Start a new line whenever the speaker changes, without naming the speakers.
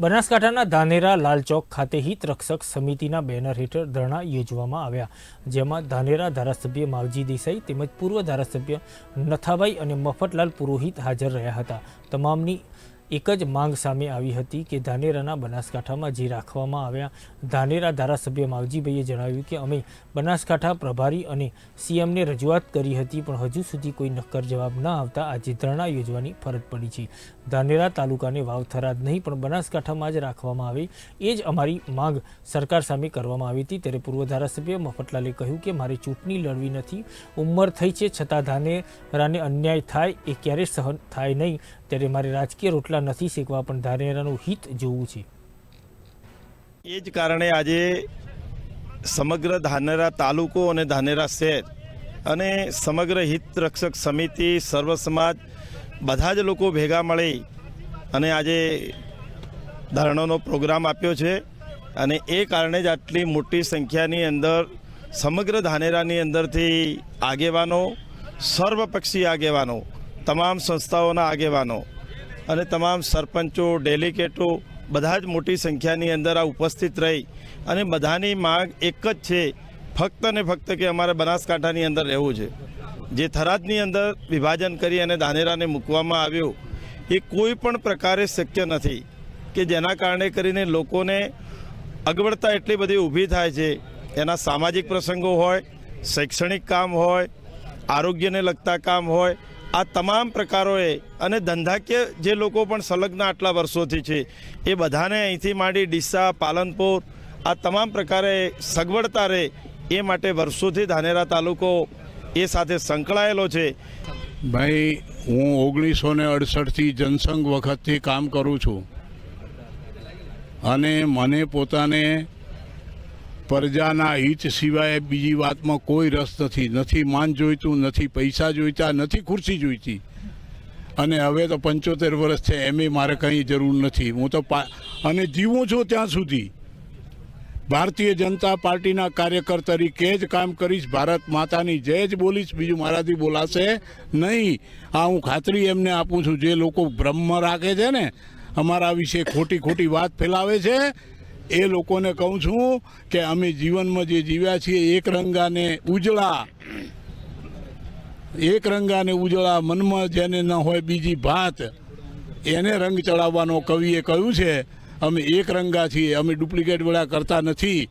બનાસકાંઠાના ધાનેરા લાલચોક ખાતે હિત રક્ષક સમિતિના બેનર હેઠળ ધરણા યોજવામાં આવ્યા. જેમાં ધાનેરા ધારાસભ્ય માવજી દેસાઈ તેમજ પૂર્વ ધારાસભ્ય નથાભાઈ અને મફતલાલ પુરોહિત હાજર રહ્યા હતા. તમામની એક જ માંગ સામે આવી હતી કે ધાનેરાના બનાસકાંઠામાં જે રાખવામાં આવ્યા ધાનેરા ધારાસભ્ય માવજીભાઈએ જણાવ્યું કે અમે બનાસકાંઠા પ્રભારી અને સીએમને રજૂઆત કરી હતી, પણ હજુ સુધી કોઈ નક્કર જવાબ ન આવતા આજે ધરણા યોજવાની ફરજ પડી છે. ધાનેરા તાલુકાને વાવથરા જ નહીં, પણ બનાસકાંઠામાં જ રાખવામાં આવે એ જ અમારી માંગ સરકાર સામે કરવામાં આવી હતી. ત્યારે પૂર્વ ધારાસભ્ય મફતલાલે કહ્યું કે, મારે ચૂંટણી લડવી નથી. ઉંમર થઈ છે, છતાં ધાનેરાને અન્યાય થાય એ ક્યારેય સહન થાય નહીં. ત્યારે મારે રાજકીય રોટલા નથી શેકવા, પણ ધાનેરાનું હિત જોવું છે.
એ જ કારણે આજે સમગ્ર ધાનેરા તાલુકો અને ધાનેરા શહેર અને સમગ્ર હિત રક્ષક સમિતિ, સર્વ સમાજ બધા જ લોકો ભેગા મળી અને આજે ધરણાનો પ્રોગ્રામ આપ્યો છે અને એ કારણે જ આટલી મોટી સંખ્યાની અંદર, સમગ્ર ધાનેરાની અંદરથી આગેવાનો, સર્વપક્ષી આગેવાનો તમામ સંસ્થાઓના આગેવાનો અને તમામ સરપંચો, ડેલિગેટો બધા જ મોટી સંખ્યાની અંદર આ ઉપસ્થિત રહી અને બધાની માંગ એક જ છે, ફક્ત ને ફક્ત કે અમારે બનાસકાંઠાની અંદર રહેવું છે. જે થરાદની અંદર વિભાજન કરી અને દાનેરાને મૂકવામાં આવ્યું, એ કોઈ પણ પ્રકારે શક્ય નથી કે જેના કારણે કરીને લોકોને અગવડતા એટલી બધી ઊભી થાય છે. એના સામાજિક પ્રસંગો હોય, શૈક્ષણિક કામ હોય, આરોગ્યને લગતા કામ હોય આ તમામ પ્રકારોએ અને ધંધાકીય જે લોકો પણ સંલગ્ન આટલા વર્ષોથી છે, એ બધાને અહીંથી માંડી ડીસા, પાલનપુર, આ તમામ પ્રકારે સગવડતા રહે, એ માટે વર્ષોથી ધાનેરા તાલુકો એ સાથે સંકળાયેલો છે.
ભાઈ, હું ઓગણીસો ને અડસઠથી જનસંઘ વખતથી કામ કરું છું. અને મને પોતાને પ્રજાના હિત સિવાય બીજી વાતમાં કોઈ રસ નથી. નથી માન જોઈતું, નથી પૈસા જોઈતા, નથી ખુરશી જોઈતી. અને હવે તો પંચોતેર વર્ષ છે, એમ મારે કંઈ જરૂર નથી. હું તો અને જીવું છું ત્યાં સુધી. ભારતીય જનતા પાર્ટીના કાર્યકર તરીકે જ કામ કરીશ. ભારત માતાની જય જ બોલીશ. બીજું મારાથી બોલાશે નહીં. આ હું ખાતરી એમને આપું છું. જે લોકો બ્રહ્મ રાખે છે ને, અમારા વિશે ખોટી ખોટી વાત ફેલાવે છે એ લોકોને કહું છું કે અમે જીવનમાં જે જીવ્યા છીએ, એક રંગાને ઉજળા. એક રંગાને ઉજળા મનમાં જેને ન હોય બીજી ભાત. એને રંગ ચડાવવાનો કવિએ કહ્યું છે, અમે એક રંગા છીએ, અમે ડુપ્લિકેટ વેળા કરતા નથી.